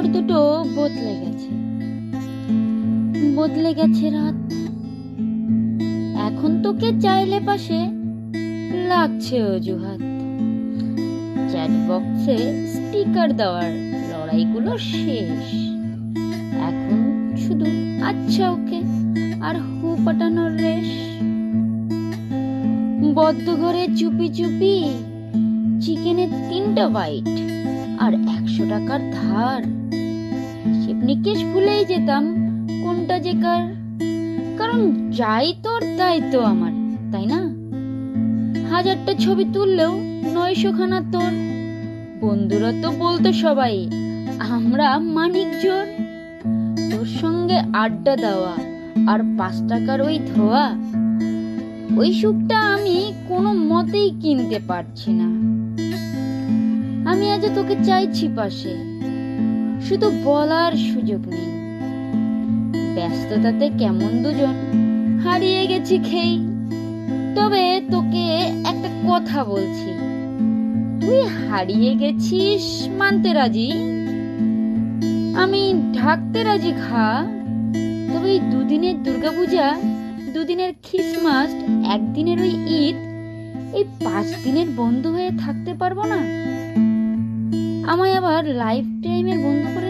ভোর দুটো বদলে গেছে। বদলে গেছে রাত। এখন তোকে চাইলে পাশে লাগছে অজুহাত। চ্যাট বক্সে স্টিকার দেওয়ার লড়াইগুলো শেষ। এখন শুধু আচ্ছা ওকে আর হু পাঠানোর রেশ। বদ্ধ ঘরে চুপি চুপি চিকেনের তিনটা বাইট আর একশো টাকার ধার। নিকেশ ভুলেই যেতাম, কোনটা যে কার? কারণ যাই তোর, তাই তো আমার, তাই না? হাজারটা ছবি তুললেও নয়শো খানা তোর। বন্ধুরা তো বলতো সবাই, আমরা মানিক জোর। তোর সঙ্গে আড্ডা দেওয়া আর পাঁচ টাকার ওই ধোয়া, ওই সুখটা আমি কোনো মতেই কিনতে পারছি না। আমি আজ তোকে চাইছি পাশে শুধু বলার সুযোগ নেই। ব্যস্ততাতে কেমন দুজন? হারিয়ে গেছি খেই। তবে তোকে একটা কথা বলছি। তুই হারিয়ে গেছিস মানতে রাজি? আমি ঢাকতে রাজি, খা। তবে দুদিনের দুর্গাপূজা, দুদিনের খ্রিসমাস, একদিনের ওই ঈদ, এই পাঁচ দিনের বন্ধু হয়ে থাকতে পারব না? আমায় আবার লাইফ টাইমের বন্ধু করে